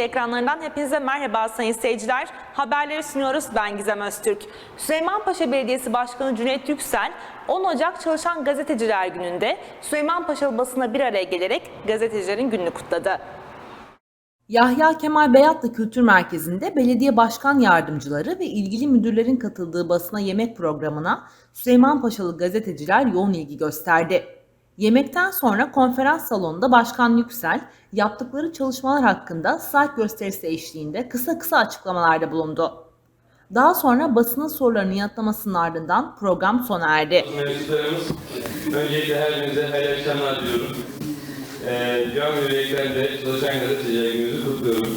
ekranlarından hepinize merhaba sayın seyirciler. Haberleri sunuyoruz ben Gizem Öztürk. Süleymanpaşa Belediyesi Başkanı Cüneyt Yüksel 10 Ocak Çalışan Gazeteciler Günü'nde Süleymanpaşa basına bir araya gelerek gazetecilerin gününü kutladı. Yahya Kemal Beyatlı Kültür Merkezi'nde belediye başkan yardımcıları ve ilgili müdürlerin katıldığı basına yemek programına Süleymanpaşalı gazeteciler yoğun ilgi gösterdi. Yemekten sonra konferans salonunda Başkan Yüksel yaptıkları çalışmalar hakkında saat gösterisi eşliğinde kısa kısa açıklamalarda bulundu. Daha sonra basının sorularını yanıtlamasının ardından program sona erdi. Mevcutlarımız, öncelikle her birinize hayırlı akşamlar diliyorum. Ee, Can yürekten de çalışan gazeteciler gününüzü kutluyorum.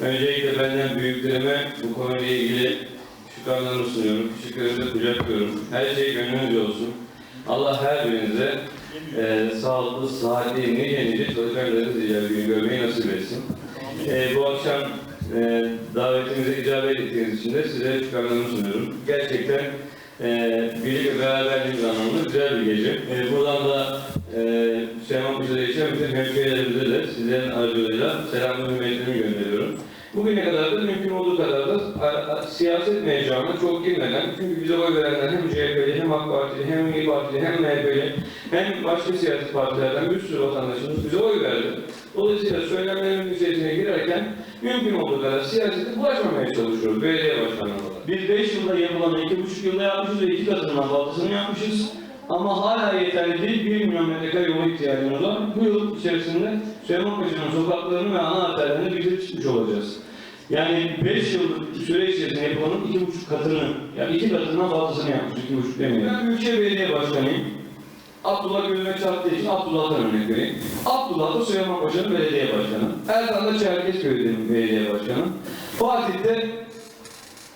Öncelikle benden büyüklerime bu konuyla ilgili şükranlarımı sunuyorum. Şükürlerimi kucaklıyorum. Her şey gönlünüzce olsun. Allah her birinize e, sağlıklı, sıhhatli, nice çalışan gazeteciler günü görmeyi nasip etsin. E, bu akşam e, davetimize icabet ettiğiniz için de size şükranlarımı sunuyorum. Gerçekten e, birlik beraberliğimiz anlamında güzel bir gece. E, buradan da e, Süleyman Paşa'da yaşayan bütün hemşehrilerimize de sizlerin aracılığıyla selam ve hürmetlerimi gönderiyorum. Bugüne kadar da mümkün olduğu kadar da siyaset mecramına çok girmeden, çünkü bize oy verenler hem CHP'li, hem AK Partili, hem İYİ Partili, hem MHP'li, hem başka siyasi partilerden bir sürü vatandaşımız bize oy verdi. Dolayısıyla söylemlerin içerisine girerken mümkün olduğu kadar siyasete bulaşmamaya çalışıyoruz belediye başkanlığı olarak. Biz 5 yılda yapılanı 2,5 yılda yapmışız ve iki katından fazlasını yapmışız. Ama hala yeterli değil. 1 milyon metrekare yol ihtiyacımız var. Bu yıl içerisinde Süleymanpaşa'nın sokaklarını ve ana arterlerini bitirip çıkmış olacağız. Yani 5 yıllık süre içerisinde yapılanın 2,5 katını, yani 2 katından fazlasını yapmış, 2,5 demeyelim. Ben Büyükşehir Belediye Başkanıyım. Abdullah gözüme çarptığı için Abdullah'tan örnek vereyim. Abdullah da Süleymanpaşa'nın belediye başkanı. Erkan da Çerkezköy'ün belediye başkanı. Fatih de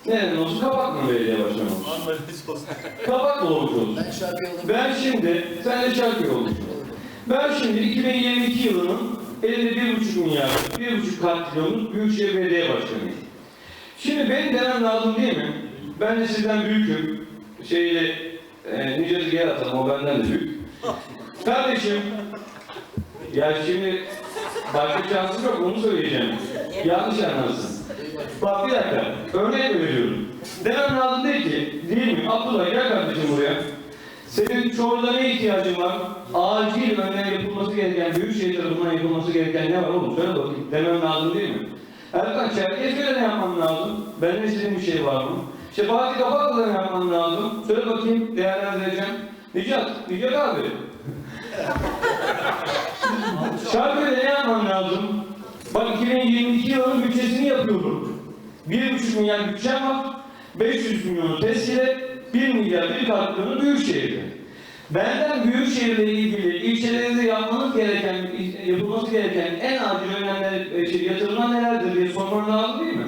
Nereden olsun? Kapatma belediye başkanı olsun. Kapatma olmuş olsun. Ben şimdi, sen de Şarköy olmuş. Ben şimdi 2022 yılının elinde 1,5 milyar, 1,5 katrilyonluk Büyükşehir Belediye Başkanıyım. Şimdi benim demem lazım değil mi? Ben de sizden büyüküm. Şeyle, e, nicesi yer atalım, o benden de büyük. Kardeşim, ya şimdi başka şansım yok, onu söyleyeceğim. Yanlış anlarsın. Bak bir dakika, örnek veriyorum. Demem lazım değil ki, değil mi? Abdullah gel kardeşim buraya. Senin Çorlu'da ne ihtiyacın var? Acil önlem yapılması gereken, Büyükşehir tarafından yapılması gereken ne var oğlum? Söyle bakayım. Demem lazım değil mi? Erkan Çerkezköy'de ne yapman lazım? Benden istediğin bir şey var mı? İşte Fatih Kapaklı'da ne yapman lazım? Söyle bakayım, değerlendireceğim. Nicat, Nicat abi. Şarkıda ne yapman lazım? Bak 2022 yılının bütçesini yapıyorum. 1,5 milyar bütçem var. 500 milyonu teskile, 1 milyar bir katkını Büyükşehir'de. Benden Büyükşehir'le ilgili ilçelerinizde yapmanız gereken, yapılması gereken en acil önlemler, şey, yatırımlar nelerdir diye sorman lazım değil mi?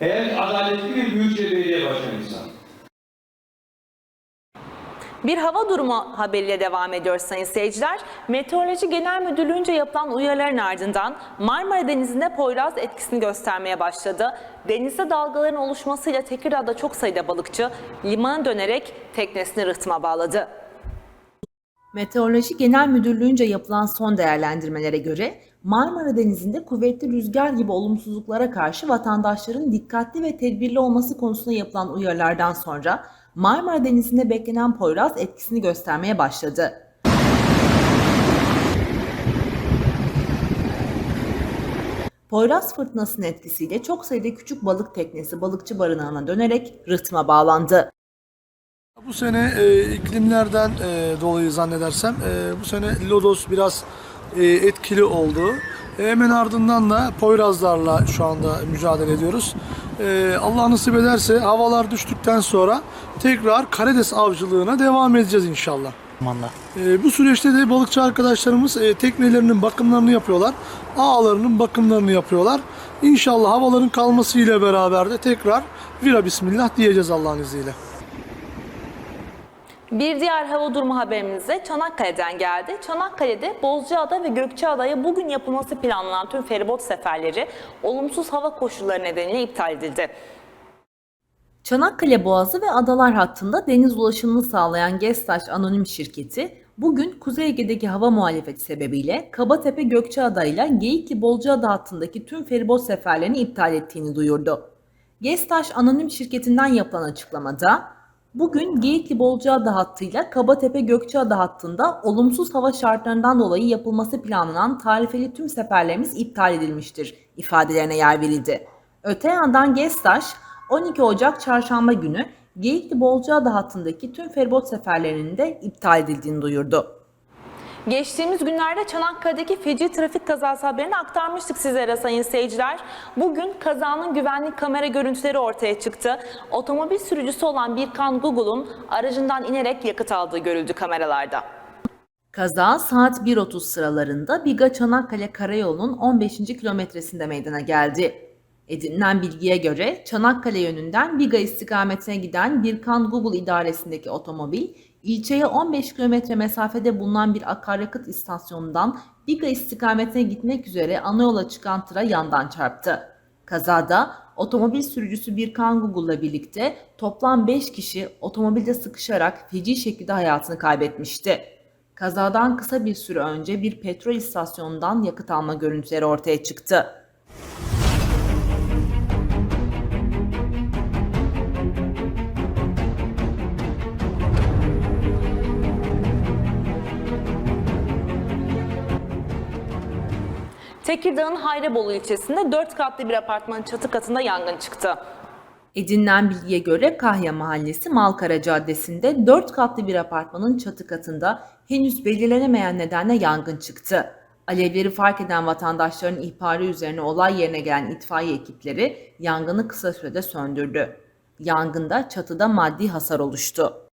Eğer adaletli bir Büyükşehir Belediye Başkanıysan. Bir hava durumu haberiyle devam ediyoruz sayın seyirciler. Meteoroloji Genel Müdürlüğü'nce yapılan uyarıların ardından Marmara Denizi'nde Poyraz etkisini göstermeye başladı. Denizde dalgaların oluşmasıyla Tekirdağ'da çok sayıda balıkçı limana dönerek teknesini rıhtıma bağladı. Meteoroloji Genel Müdürlüğü'nce yapılan son değerlendirmelere göre Marmara Denizi'nde kuvvetli rüzgar gibi olumsuzluklara karşı vatandaşların dikkatli ve tedbirli olması konusunda yapılan uyarılardan sonra Marmara Denizi'nde beklenen Poyraz etkisini göstermeye başladı. Poyraz fırtınasının etkisiyle çok sayıda küçük balık teknesi balıkçı barınağına dönerek rıhtıma bağlandı. Bu sene e, iklimlerden e, dolayı zannedersem e, bu sene lodos biraz e, etkili oldu. E, hemen ardından da Poyrazlarla şu anda mücadele ediyoruz. E, Allah nasip ederse havalar düştükten sonra tekrar karides avcılığına devam edeceğiz inşallah. E, bu süreçte de balıkçı arkadaşlarımız e, teknelerinin bakımlarını yapıyorlar. Ağlarının bakımlarını yapıyorlar. İnşallah havaların kalmasıyla beraber de tekrar vira bismillah diyeceğiz Allah'ın izniyle. Bir diğer hava durumu haberimiz de Çanakkale'den geldi. Çanakkale'de Bozcaada ve Gökçeada'ya bugün yapılması planlanan tüm feribot seferleri olumsuz hava koşulları nedeniyle iptal edildi. Çanakkale Boğazı ve Adalar hattında deniz ulaşımını sağlayan Gestaş Anonim Şirketi bugün Kuzey Ege'deki hava muhalefeti sebebiyle Kabatepe Gökçeada ile Geyikli Bolcaada hattındaki tüm feribot seferlerini iptal ettiğini duyurdu. Gestaş Anonim Şirketi'nden yapılan açıklamada, bugün Geyikli Bolcaada hattıyla Kabatepe Gökçeada hattında olumsuz hava şartlarından dolayı yapılması planlanan tarifeli tüm seferlerimiz iptal edilmiştir ifadelerine yer verildi. Öte yandan Gestaş, 12 Ocak Çarşamba günü Geyikli Bolcaada hattındaki tüm feribot seferlerinin de iptal edildiğini duyurdu. Geçtiğimiz günlerde Çanakkale'deki feci trafik kazası haberini aktarmıştık sizlere sayın seyirciler. Bugün kazanın güvenlik kamera görüntüleri ortaya çıktı. Otomobil sürücüsü olan Birkan Google'un aracından inerek yakıt aldığı görüldü kameralarda. Kaza saat 1.30 sıralarında Biga Çanakkale Karayolu'nun 15. kilometresinde meydana geldi. Edinilen bilgiye göre Çanakkale yönünden Biga istikametine giden Birkan Google idaresindeki otomobil, ilçeye 15 kilometre mesafede bulunan bir akaryakıt istasyonundan Biga istikametine gitmek üzere ana yola çıkan tıra yandan çarptı. Kazada otomobil sürücüsü Birkan Google'la birlikte toplam 5 kişi otomobilde sıkışarak feci şekilde hayatını kaybetmişti. Kazadan kısa bir süre önce bir petrol istasyonundan yakıt alma görüntüleri ortaya çıktı. Tekirdağ'ın Hayrabolu ilçesinde 4 katlı bir apartmanın çatı katında yangın çıktı. Edinilen bilgiye göre Kahya Mahallesi Malkara Caddesi'nde 4 katlı bir apartmanın çatı katında henüz belirlenemeyen nedenle yangın çıktı. Alevleri fark eden vatandaşların ihbarı üzerine olay yerine gelen itfaiye ekipleri yangını kısa sürede söndürdü. Yangında çatıda maddi hasar oluştu.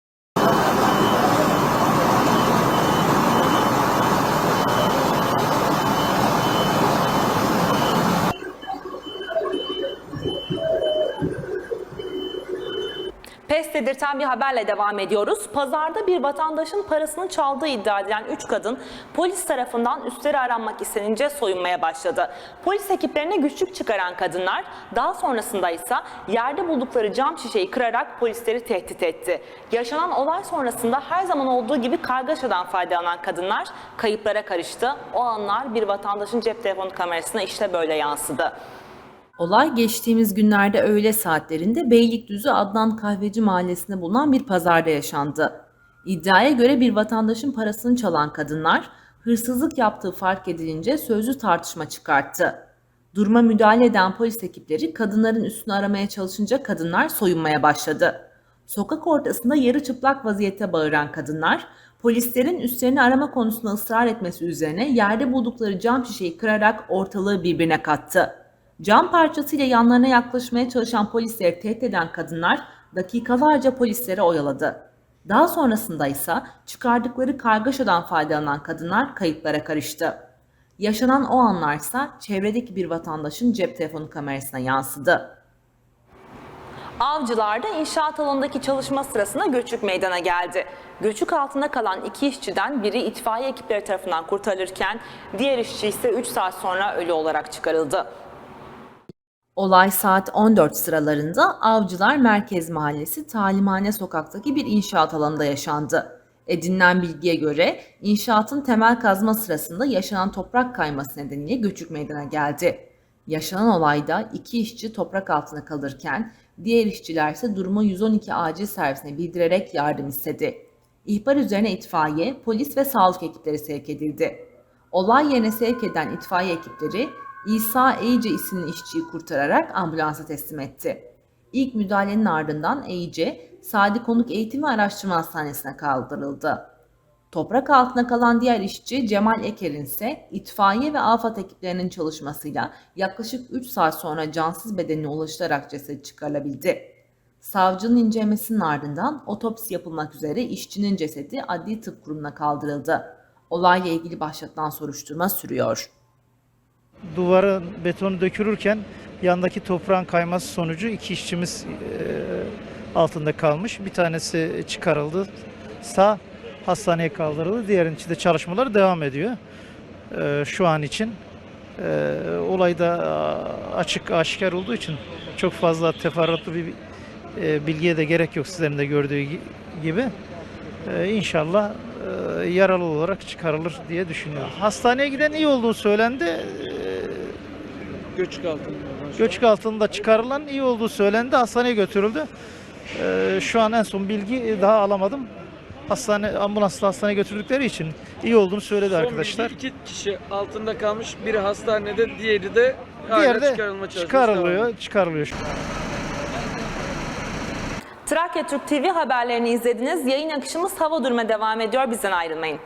Dedirten bir haberle devam ediyoruz. Pazarda bir vatandaşın parasını çaldığı iddia edilen 3 kadın polis tarafından üstleri aranmak istenince soyunmaya başladı. Polis ekiplerine güçlük çıkaran kadınlar daha sonrasında ise yerde buldukları cam şişeyi kırarak polisleri tehdit etti. Yaşanan olay sonrasında her zaman olduğu gibi kargaşadan faydalanan kadınlar kayıplara karıştı. O anlar bir vatandaşın cep telefonu kamerasına işte böyle yansıdı. Olay geçtiğimiz günlerde öğle saatlerinde Beylikdüzü Adnan Kahveci mahallesinde bulunan bir pazarda yaşandı. İddiaya göre bir vatandaşın parasını çalan kadınlar hırsızlık yaptığı fark edilince sözlü tartışma çıkarttı. Duruma müdahale eden polis ekipleri kadınların üstünü aramaya çalışınca kadınlar soyunmaya başladı. Sokak ortasında yarı çıplak vaziyette bağıran kadınlar, polislerin üstlerini arama konusunda ısrar etmesi üzerine yerde buldukları cam şişeyi kırarak ortalığı birbirine kattı. Cam parçasıyla yanlarına yaklaşmaya çalışan polisleri tehdit eden kadınlar dakikalarca polislere oyaladı. Daha sonrasında ise çıkardıkları kargaşadan faydalanan kadınlar kayıplara karıştı. Yaşanan o anlarsa çevredeki bir vatandaşın cep telefonu kamerasına yansıdı. Avcılar'da inşaat alanındaki çalışma sırasında göçük meydana geldi. Göçük altında kalan iki işçiden biri itfaiye ekipleri tarafından kurtarılırken diğer işçi ise 3 saat sonra ölü olarak çıkarıldı. Olay saat 14 sıralarında Avcılar Merkez Mahallesi Talimhane Sokak'taki bir inşaat alanında yaşandı. Edinilen bilgiye göre inşaatın temel kazma sırasında yaşanan toprak kayması nedeniyle göçük meydana geldi. Yaşanan olayda iki işçi toprak altında kalırken diğer işçiler ise durumu 112 acil servisine bildirerek yardım istedi. İhbar üzerine itfaiye, polis ve sağlık ekipleri sevk edildi. Olay yerine sevk eden itfaiye ekipleri İsa Eyice isimli işçiyi kurtararak ambulansa teslim etti. İlk müdahalenin ardından Eyice, Sadi Konuk Eğitim ve Araştırma Hastanesi'ne kaldırıldı. Toprak altına kalan diğer işçi Cemal Eker'in ise itfaiye ve afet ekiplerinin çalışmasıyla yaklaşık 3 saat sonra cansız bedenine ulaşılarak ceset çıkarılabildi. Savcının incelemesinin ardından otopsi yapılmak üzere işçinin cesedi adli tıp kurumuna kaldırıldı. Olayla ilgili başlatılan soruşturma sürüyor. Duvarın betonu dökülürken yandaki toprağın kayması sonucu iki işçimiz e, altında kalmış. Bir tanesi çıkarıldı. Sağ hastaneye kaldırıldı. Diğerinin içinde çalışmalar devam ediyor. E, şu an için e, olayda açık aşikar olduğu için çok fazla teferruatlı bir e, bilgiye de gerek yok sizlerin de gördüğü gi- gibi. E, inşallah e, yaralı olarak çıkarılır diye düşünüyorum. Hastaneye giden iyi olduğu söylendi. Göçük altında. Göçük altında çıkarılan iyi olduğu söylendi. Hastaneye götürüldü. E, Şu an en son bilgi daha alamadım. Hastane ambulansla hastaneye götürdükleri için iyi olduğunu söyledi Son arkadaşlar. bilgi iki kişi altında kalmış. Biri hastanede, diğeri de hala Diğeri de çıkarılma çalışması devam ediyor. çıkarılıyor, çıkarılıyor şu an. Trakya Türk TV haberlerini izlediniz. Yayın akışımız hava duruma devam ediyor. Bizden ayrılmayın.